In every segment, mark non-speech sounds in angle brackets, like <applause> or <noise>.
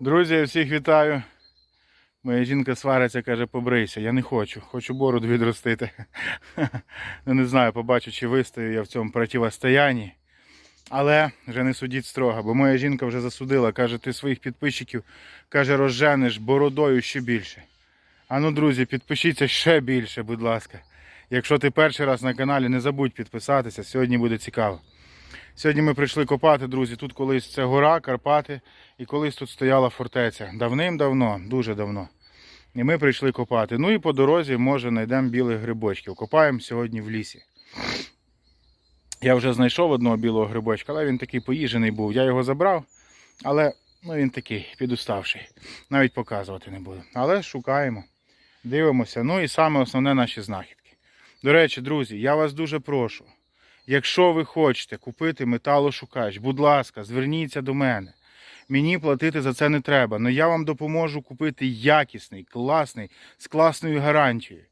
Друзі, я всіх вітаю. Моя жінка свариться, каже, побрийся. Я не хочу, хочу бороду відростити. <laughs> Ну не знаю, побачу, чи вистою я в цьому противостоянні. Але вже не судіть строго, бо моя жінка вже засудила, каже, ти своїх підписчиків каже, розженеш бородою ще більше. А ну, друзі, підпишіться ще більше, будь ласка. Якщо ти перший раз на каналі, не забудь підписатися, сьогодні буде цікаво. Сьогодні ми прийшли копати, друзі. Тут колись це гора, Карпати, і колись тут стояла фортеця. Давним-давно, дуже давно. І ми прийшли копати. Ну і по дорозі, може, знайдемо білих грибочків. Копаємо сьогодні в лісі. Я вже знайшов одного білого грибочка, але він такий поїжений був. Я його забрав, але ну, він такий підуставший. Навіть показувати не буду. Але шукаємо, дивимося. Ну і саме основне наші знахідки. До речі, друзі, я вас дуже прошу. Якщо ви хочете купити металошукач, будь ласка, зверніться до мене. Мені платити за це не треба, але я вам допоможу купити якісний, класний, з класною гарантією.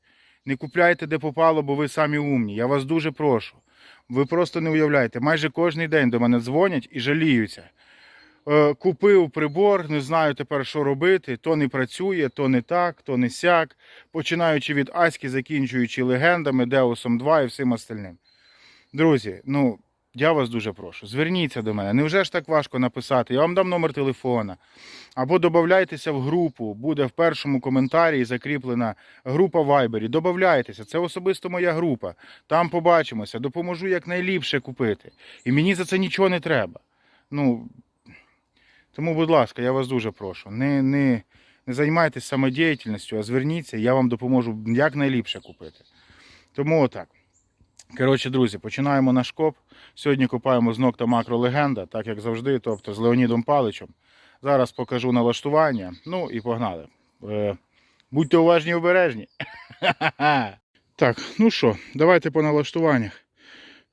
Не купляйте де попало, бо ви самі умні. Я вас дуже прошу. Ви просто не уявляєте, майже кожен день до мене дзвонять і жаліються. Е, Купив прибор, не знаю тепер, що робити. То не працює, то не так, то не сяк. Починаючи від Аськи, закінчуючи легендами, Деусом 2 і всім остальним. Друзі, ну я вас дуже прошу, зверніться до мене. Невже ж так важко написати? Я вам дам номер телефона. Або додавайтеся в групу. Буде в першому коментарі закріплена група в Viber. Додавайтеся, це особисто моя група. Там побачимося, допоможу якнайліпше купити. І мені за це нічого не треба. Ну, тому, будь ласка, я вас дуже прошу. Не, не, не займайтеся самодіяльністю, а зверніться, я вам допоможу якнайліпше купити. Тому отак. Коротше, друзі, починаємо наш коп. Сьогодні копаємо з ногта макролегенда, так як завжди, тобто з Леонідом Паличем. Зараз покажу налаштування. Ну і погнали. Е, будьте уважні і обережні. <laughs> Так, ну що, давайте по налаштуваннях.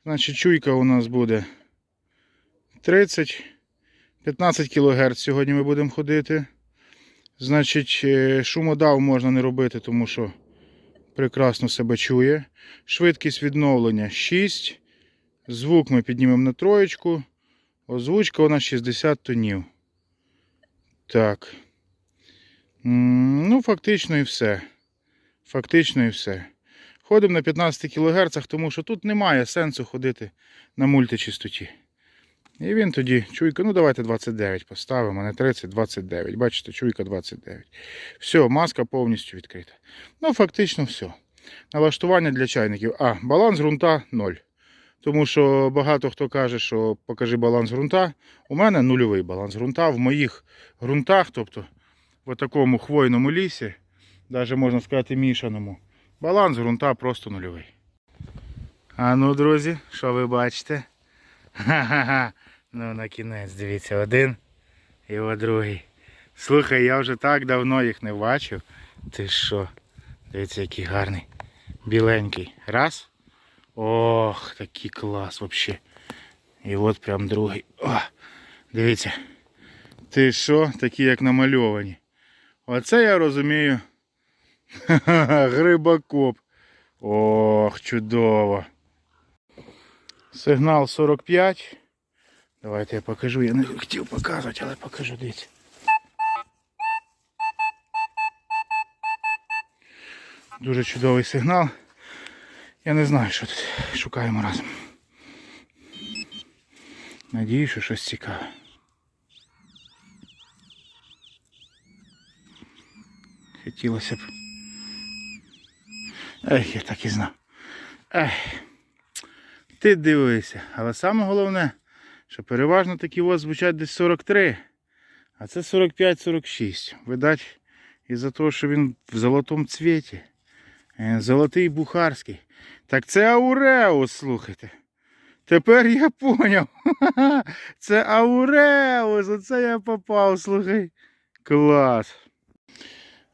Значить, чуйка у нас буде 30. 15 кГц сьогодні ми будемо ходити. Значить, е, шумодав можна не робити, тому що прекрасно себе чує. Швидкість відновлення 6. Звук ми піднімемо на троєчку. Озвучка у нас 60 тонів. Так. Ну, фактично і все. Фактично і все. Ходимо на 15 кГц, тому що тут немає сенсу ходити на мультичистоті. І він тоді, чуйка, ну давайте 29 поставимо, не 30, 29. Бачите, чуйка 29. Все, маска повністю відкрита. Ну, фактично все. Налаштування для чайників. А, баланс ґрунта 0. Тому що багато хто каже, що покажи баланс ґрунта. У мене нульовий баланс ґрунта. В моїх ґрунтах, тобто в такому хвойному лісі, навіть можна сказати мішаному, баланс ґрунта просто нульовий. А ну, друзі, що ви бачите? Ха-ха-ха. Ну, на кінець, дивіться, один і о другий. Слухай, я вже так давно їх не бачив. Ти що? Дивіться, який гарний. Біленький. Раз. Ох, такий клас взагалі. І от прям другий. О, дивіться. Ти що? Такі як намальовані. Оце я розумію. <laughs> Грибокоп. Ох, чудово. Сигнал 45. Давайте я покажу. Я не хотів показувати, але покажу, дивіться. Дуже чудовий сигнал. Я не знаю, що тут шукаємо разом. Надію, що щось цікаве. Хотілося б. Ех, я так і знав. Ех. Ти дивися. Але саме головне, що переважно такі от звучать десь 43, а це 45-46. Видать, із-за того, що він в золотому цвіті. Е, Золотий бухарський. Так це Ауреус, слухайте. Тепер я поняв. <laughs> Це Ауреус, оце я попав, слухай. Клас.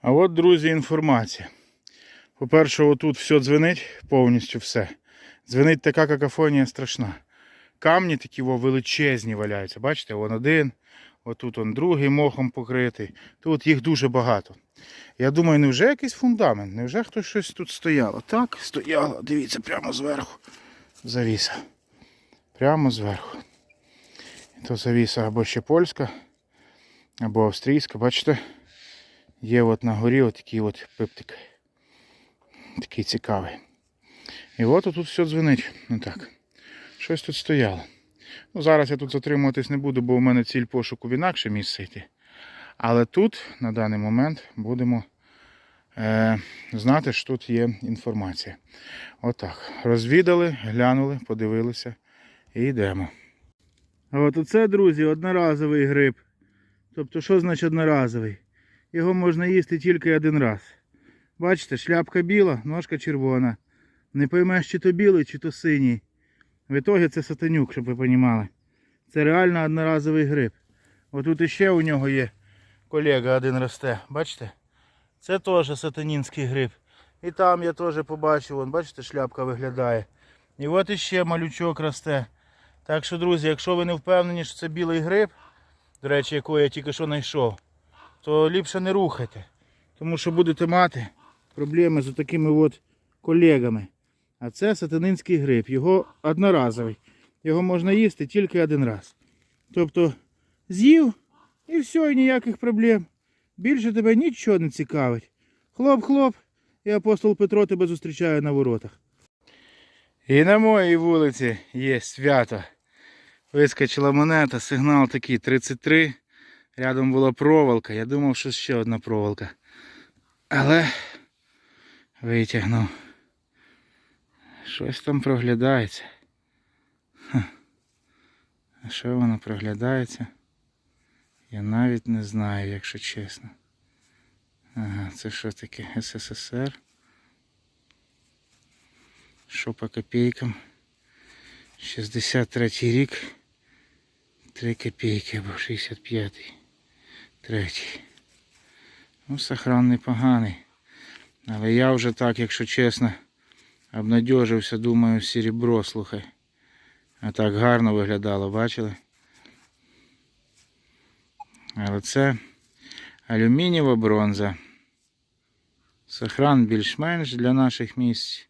А от, друзі, інформація. По-перше, отут все дзвенить, повністю все. Дзвенить така какафонія страшна. Камні такі во, величезні валяються. Бачите, вон один, отут он другий мохом покритий. Тут їх дуже багато. Я думаю, невже якийсь фундамент? Невже хтось щось тут стояло? Так, стояло, дивіться, прямо зверху. Завіса. Прямо зверху. То завіса або ще польська, або австрійська, бачите? Є от на горі от такий от пиптик. Такий цікавий. І от тут все дзвенить. Ну так. Щось тут стояло. Ну, зараз я тут затримуватись не буду, бо у мене ціль пошуку в інакше місце йти. Але тут, на даний момент, будемо е, знати, що тут є інформація. Отак. Розвідали, глянули, подивилися і йдемо. А от оце, друзі, одноразовий гриб. Тобто, що значить одноразовий? Його можна їсти тільки один раз. Бачите, шляпка біла, ножка червона. Не поймеш, чи то білий, чи то синій. В ітогі це сатанюк, щоб ви розуміли. Це реально одноразовий гриб. Отут іще у нього є колега один росте. Бачите? Це теж сатанінський гриб. І там я теж побачив, вон, бачите, шляпка виглядає. І от іще малючок росте. Так що, друзі, якщо ви не впевнені, що це білий гриб, до речі, якого я тільки що знайшов, то ліпше не рухайте. Тому що будете мати проблеми з такими от колегами. А це сатанинський гриб. Його одноразовий. Його можна їсти тільки один раз. Тобто з'їв і все, і ніяких проблем. Більше тебе нічого не цікавить. Хлоп-хлоп, і апостол Петро тебе зустрічає на воротах. І на моїй вулиці є свято. Вискочила монета, сигнал такий 33. Рядом була проволока. Я думав, що ще одна проволока. Але витягнув. Щось там проглядається. А що воно проглядається? Я навіть не знаю, якщо чесно. Ага, це що таке? СССР. Що по копійкам? 63 рік. 3 копійки або 65. Третій. Ну, сохран непоганий. Але я вже так, якщо чесно, обнадьожився, думаю, серебро, слухай. А так гарно виглядало, бачили? Але це алюмінієва бронза. Сохран більш-менш для наших місць.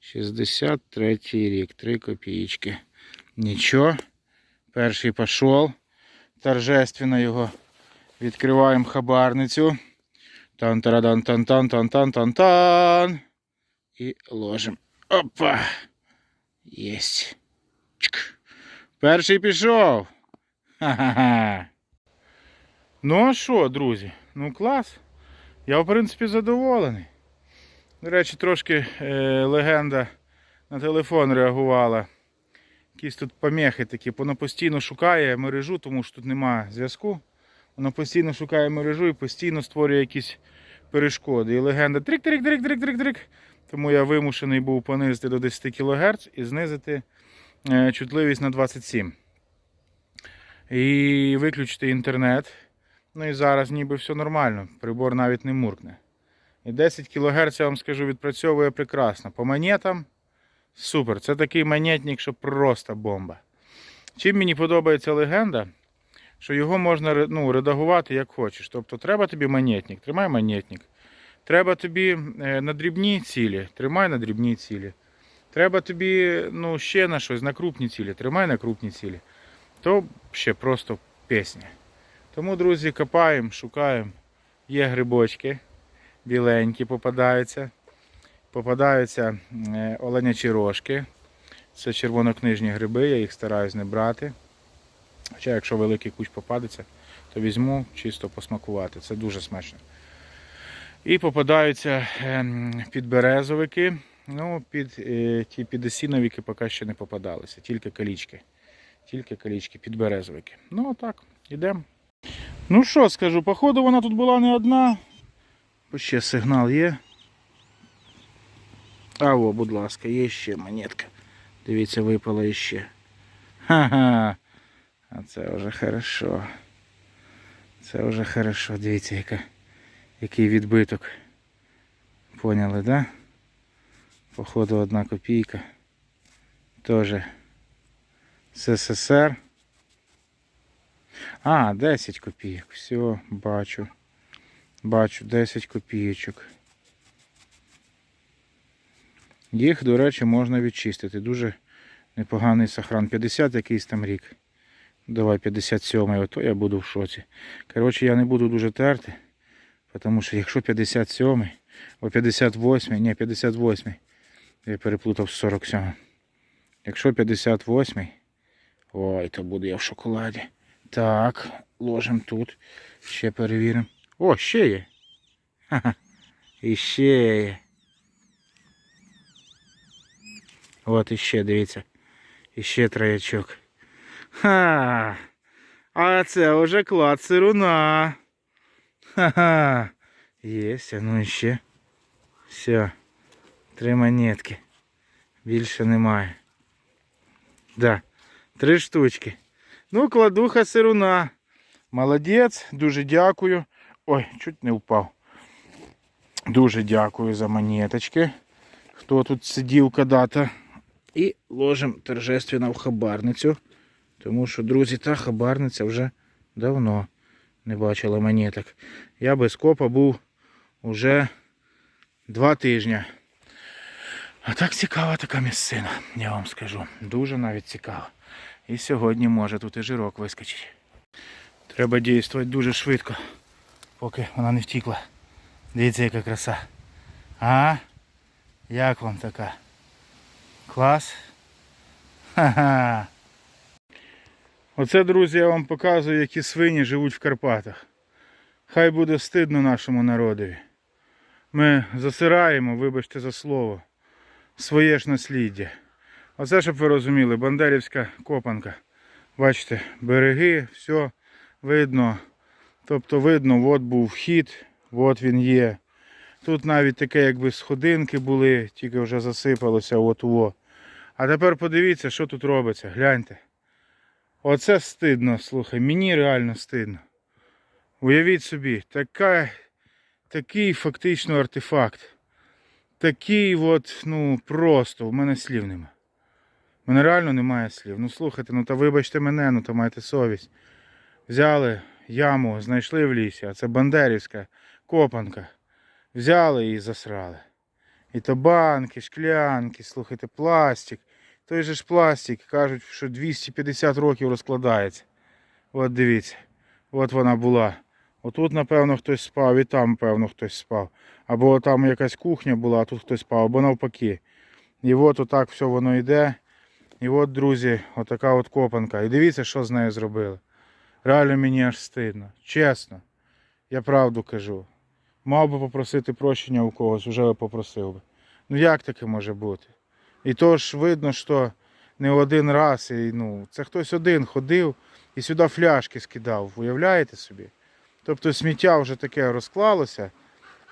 63 рік, 3 копійки. Нічого. Перший пішов. Торжественно його відкриваємо хабарницю. тан І ложимо. Опа! Єсть. Перший пішов. Ха-ха-ха. Ну а що, друзі? Ну клас. Я в принципі задоволений. До речі, трошки е, легенда на телефон реагувала. Якісь тут помехи такі. Вона постійно шукає мережу, тому що тут немає зв'язку. Вона постійно шукає мережу і постійно створює якісь перешкоди. І легенда трик-трик-трик-трик-трик-трик. Тому я вимушений був понизити до 10 кГц і знизити е, чутливість на 27. І виключити інтернет. Ну і зараз ніби все нормально. Прибор навіть не муркне. І 10 кГц, я вам скажу, відпрацьовує прекрасно. По монетам супер. Це такий монетник, що просто бомба. Чим мені подобається легенда, що його можна ну, редагувати як хочеш. Тобто треба тобі монетник, тримай монетник. Треба тобі е, на дрібні цілі, тримай на дрібні цілі. Треба тобі ну, ще на щось, на крупні цілі, тримай на крупні цілі. То ще просто пісня. Тому, друзі, копаємо, шукаємо. Є грибочки біленькі попадаються. Попадаються е, оленячі рожки. Це червонокнижні гриби, я їх стараюсь не брати. Хоча, якщо великий куч попадеться, то візьму чисто посмакувати. Це дуже смачно. І попадаються ем, підберезовики. Ну, під е, ті підосіновики поки ще не попадалися, тільки калічки. Тільки калічки, підберезовики. Ну, отак, йдемо. Ну що скажу, походу вона тут була не одна. Ще сигнал є. А о, будь ласка, є ще монетка. Дивіться, випала іще. Ха-ха. А це вже хорошо. Це вже хорошо. Дивіться, яка, який відбиток. Поняли, да? Походу одна копійка. Тоже СССР. А, 10 копійок. Все, бачу. Бачу, 10 копійочок. Їх, до речі, можна відчистити. Дуже непоганий сохран. 50 якийсь там рік. Давай 57-й, ото я буду в шоці. Коротше, я не буду дуже терти. Тому що якщо 57 о 58, ні, 58, я переплутав з 47. Якщо 58, ой, то буду я в шоколаді. Так, ложимо тут. Ще перевіримо. О, ще є. Ха-ха. І ще є. От іще, дивіться. Іще троячок. Ха. А це вже клад сируна. Ха-ха. Єсть, а ну іще. Все. Три монетки. Більше немає. Да. Три штучки. Ну, кладуха сируна. Молодець, дуже дякую. Ой, чуть не впав. Дуже дякую за монеточки. Хто тут сидів когда-то. І ложимо торжественно в хабарницю. Тому що, друзі, та хабарниця вже давно не бачила монеток. Я без копа був уже два тижні. А так цікава така місцина, я вам скажу. Дуже навіть цікава. І сьогодні може тут і жирок вискочить. Треба діяти дуже швидко, поки вона не втікла. Дивіться, яка краса. А? Як вам така? Клас? Ха-ха. Оце, друзі, я вам показую, які свині живуть в Карпатах. Хай буде стидно нашому народові. Ми засираємо, вибачте за слово, своє ж насліддя. Оце, щоб ви розуміли, бандерівська копанка. Бачите, береги, все видно. Тобто видно, от був вхід, от він є. Тут навіть таке, якби сходинки були, тільки вже засипалося от во. А тепер подивіться, що тут робиться. Гляньте. Оце стидно, слухай, мені реально стидно. Уявіть собі, така, такий фактично артефакт. Такий от, ну просто, в мене слів нема. У мене реально немає слів. Ну слухайте, ну та вибачте мене, ну та майте совість. Взяли яму, знайшли в лісі, а це Бандерівська копанка. Взяли і засрали. І то банки, шклянки, слухайте, пластик. Той же ж пластик, кажуть, що 250 років розкладається. От дивіться, от вона була. Отут, напевно, хтось спав, і там, певно, хтось спав. Або там якась кухня була, а тут хтось спав, або навпаки. І от отак все воно йде. І от, друзі, отака от копанка. І дивіться, що з нею зробили. Реально мені аж стидно. Чесно. Я правду кажу. Мав би попросити прощення у когось, вже попросив би. Ну як таке може бути? І то видно, що не один раз, і, ну, це хтось один ходив і сюди фляшки скидав, уявляєте собі? Тобто сміття вже таке розклалося,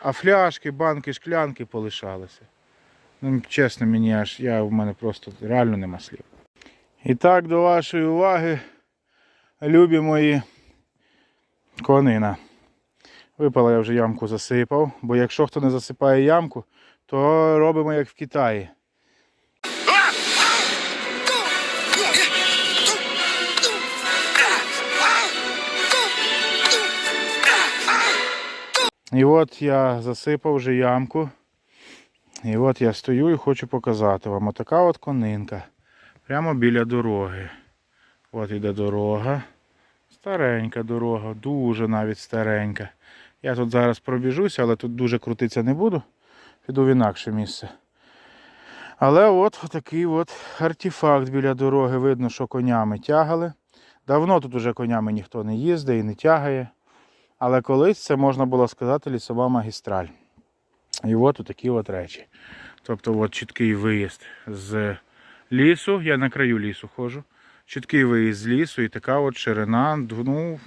а фляшки, банки, шклянки полишалися. Ну, чесно, мені аж я в мене просто реально нема слів. І так, до вашої уваги, любі мої конина. Випала я вже ямку засипав, бо якщо хто не засипає ямку, то робимо як в Китаї. І от я засипав вже ямку. І от я стою і хочу показати вам. Отака от конинка. Прямо біля дороги. От іде дорога. Старенька дорога, дуже навіть старенька. Я тут зараз пробіжуся, але тут дуже крутитися не буду. Піду в інакше місце. Але от такий от артефакт біля дороги. Видно, що конями тягали. Давно тут уже конями ніхто не їздить і не тягає. Але колись це можна було сказати лісова магістраль. І от такі от речі. Тобто от чіткий виїзд з лісу, я на краю лісу ходжу. Чіткий виїзд з лісу і така от ширина, ну,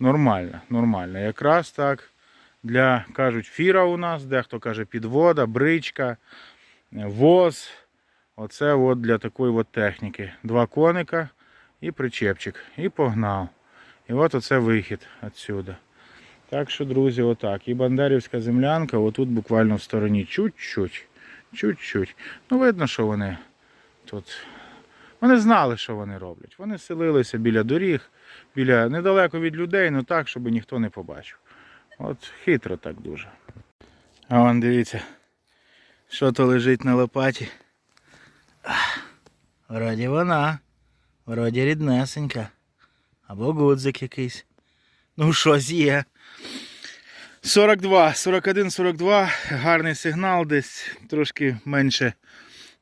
нормальна, нормальна. Якраз так для, кажуть, фіра у нас, дехто каже підвода, бричка, воз. Оце от для такої от техніки. Два коника і причепчик. І погнав. І от оце вихід відсюди. Так що, друзі, отак. І Бандерівська землянка, отут буквально в стороні чуть-чуть. Чуть-чуть. Ну, видно, що вони тут. Вони знали, що вони роблять. Вони селилися біля доріг, біля недалеко від людей, ну так, щоб ніхто не побачив. От хитро так дуже. А вон дивіться, що то лежить на лопаті. Вроді вона. Вроді ріднесенька. Або гудзик якийсь. Ну, щось є. 42, 41, 42. Гарний сигнал десь трошки менше,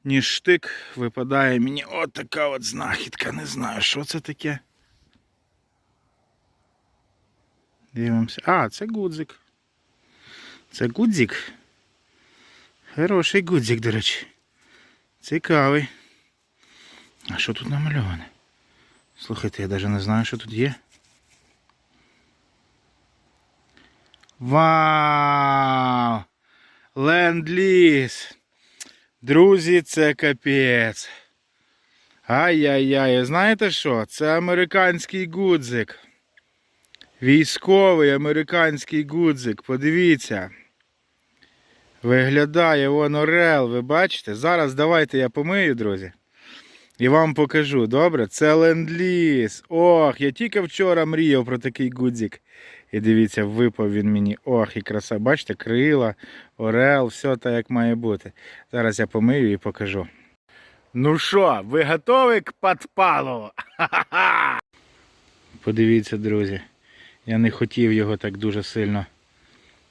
ніж штик. Випадає мені от така от знахідка. Не знаю, що це таке. Дивимося. А, це гудзик. Це гудзик. Хороший гудзик, до речі. Цікавий. А що тут намальоване? Слухайте, я навіть не знаю, що тут є. Вау! Ленд-ліз! Друзі, це капець. Ай-яй-яй, знаєте що? Це американський гудзик. Військовий американський гудзик. Подивіться. Виглядає вон орел, ви бачите? Зараз давайте я помию, друзі. І вам покажу, добре? Це ленд-ліз. Ох, я тільки вчора мріяв про такий гудзик. І дивіться, випав він мені. Ох, і краса. Бачите, крила, орел, все так як має бути. Зараз я помию і покажу. Ну що, ви готові к підпалу? Ха-ха-ха! Подивіться, друзі. Я не хотів його так дуже сильно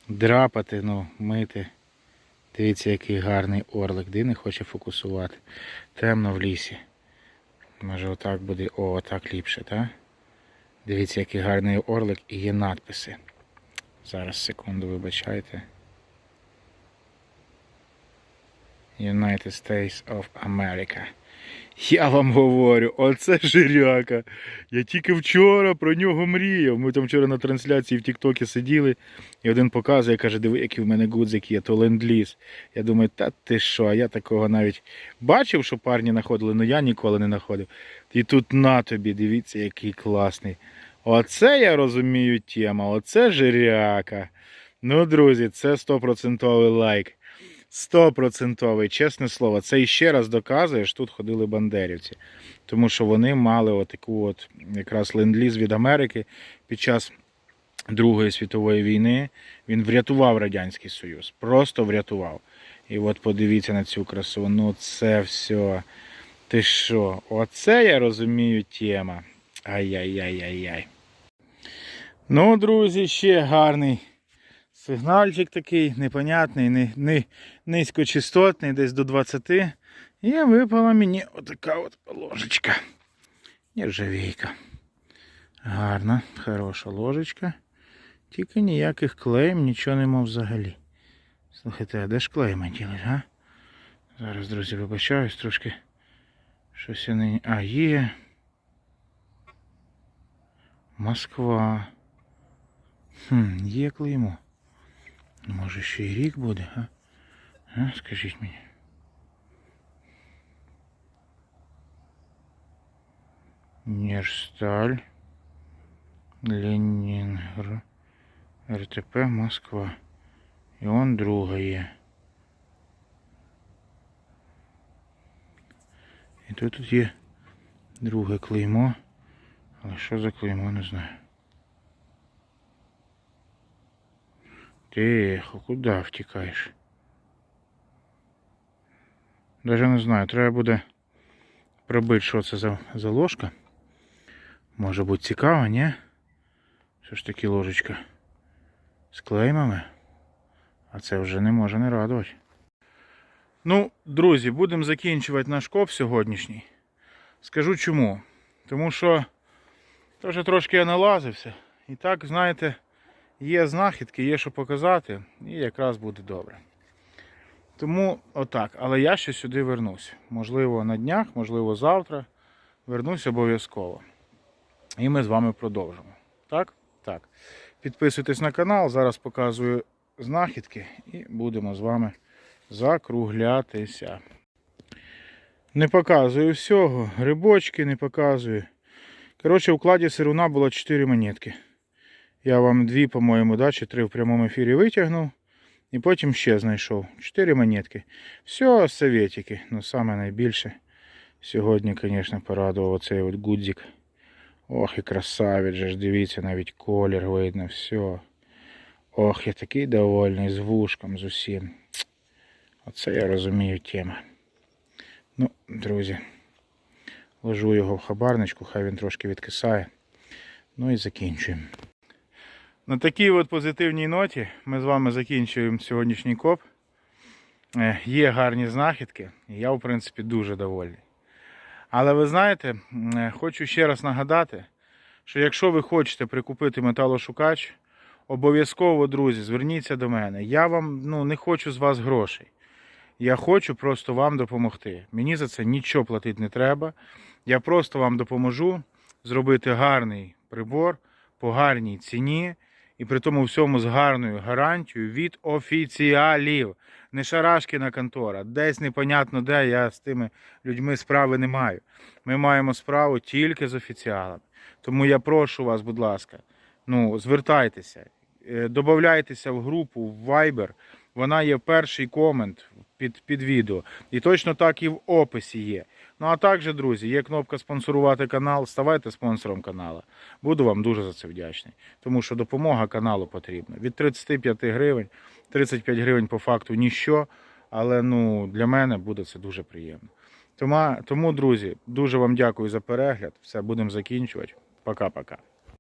драпати, ну, мити. Дивіться, який гарний орлик. Де не хоче фокусувати. Темно в лісі. Може отак буде. О, отак ліпше, так? Дивіться, який гарний орлик і є надписи. Зараз секунду, вибачайте. United States of America. Я вам говорю, оце жиряка. Я тільки вчора про нього мріяв. Ми там вчора на трансляції в Тіктокі сиділи, і один показує, каже, диви, який в мене гудзик є, то ленд-ліз. Я думаю, та ти що, а я такого навіть бачив, що парні знаходили, але я ніколи не знаходив. І тут на тобі, дивіться, який класний. Оце я розумію тема, оце жиряка. Ну, друзі, це 100% лайк. Стопроцентовий, чесне слово, це іще раз доказує, що тут ходили бандерівці. Тому що вони мали отаку от якраз ленд-ліз від Америки під час Другої світової війни. Він врятував Радянський Союз. Просто врятував. І от подивіться на цю красу. Ну це все. Ти що? Оце я розумію тема. Ай-яй-яй-яй-яй. Ну, друзі, ще гарний. Сигнальчик такий непонятний, не, низькочастотний, десь до 20. І випала мені отака от ложечка. Нержавійка. Гарна, хороша ложечка. Тільки ніяких клеїм, нічого нема взагалі. Слухайте, а де ж клейма ділить, а? Зараз, друзі, вибачаюсь трошки. Щось я не. А, є. Москва. Хм, є клеймо. Може ще й рік буде, а? а? Скажіть мені. Нерсталь. Ленінград. РТП Москва. І он друга є. І тут є друге клеймо. Але що за клеймо, не знаю. Тихо, куди втікаєш? Даже не знаю, треба буде пробити, що це за, за ложка. Може бути цікаво, ні? Що ж таки ложечка з клеймами? А це вже не може не радувати. Ну, друзі, будемо закінчувати наш коп сьогоднішній. Скажу чому. Тому що теж трошки я налазився. І так, знаєте, є знахідки, є що показати, і якраз буде добре. Тому отак. Але я ще сюди вернусь. Можливо, на днях, можливо, завтра. Вернусь обов'язково. І ми з вами продовжимо. Так? Так. Підписуйтесь на канал, зараз показую знахідки і будемо з вами закруглятися. Не показую всього, грибочки не показую. Коротше, у кладі сируна було 4 монетки. Я вам дві, по-моєму, да, чи три в прямому ефірі витягнув. І потім ще знайшов. 4 монетки. Все советики. Ну, саме найбільше. Сьогодні, звісно, порадував оцей от гудзик. Ох, і красавець же ж, дивіться, навіть колір видно, все. Ох, я такий довольний з вушком, з усім. Оце я розумію тема. Ну, друзі, ложу його в хабарничку, хай він трошки відкисає. Ну і закінчуємо. На такій от позитивній ноті ми з вами закінчуємо сьогоднішній коп. Е, Є гарні знахідки, і я, в принципі, дуже довольний. Але ви знаєте, е, хочу ще раз нагадати, що якщо ви хочете прикупити металошукач, обов'язково, друзі, зверніться до мене. Я вам ну, не хочу з вас грошей. Я хочу просто вам допомогти. Мені за це нічого платити не треба. Я просто вам допоможу зробити гарний прибор по гарній ціні і при тому всьому з гарною гарантією від офіціалів. Не шарашкіна контора, десь непонятно де, я з тими людьми справи не маю. Ми маємо справу тільки з офіціалами. Тому я прошу вас, будь ласка, ну, звертайтеся, е, додавайтеся в групу в Viber. Вона є перший комент під, під відео. І точно так і в описі є. Ну а також, друзі, є кнопка спонсорувати канал. Ставайте спонсором каналу. Буду вам дуже за це вдячний. Тому що допомога каналу потрібна. Від 35 гривень, 35 гривень по факту ніщо. Але ну, для мене буде це дуже приємно. Тому, тому, друзі, дуже вам дякую за перегляд. Все, будемо закінчувати. Пока-пока.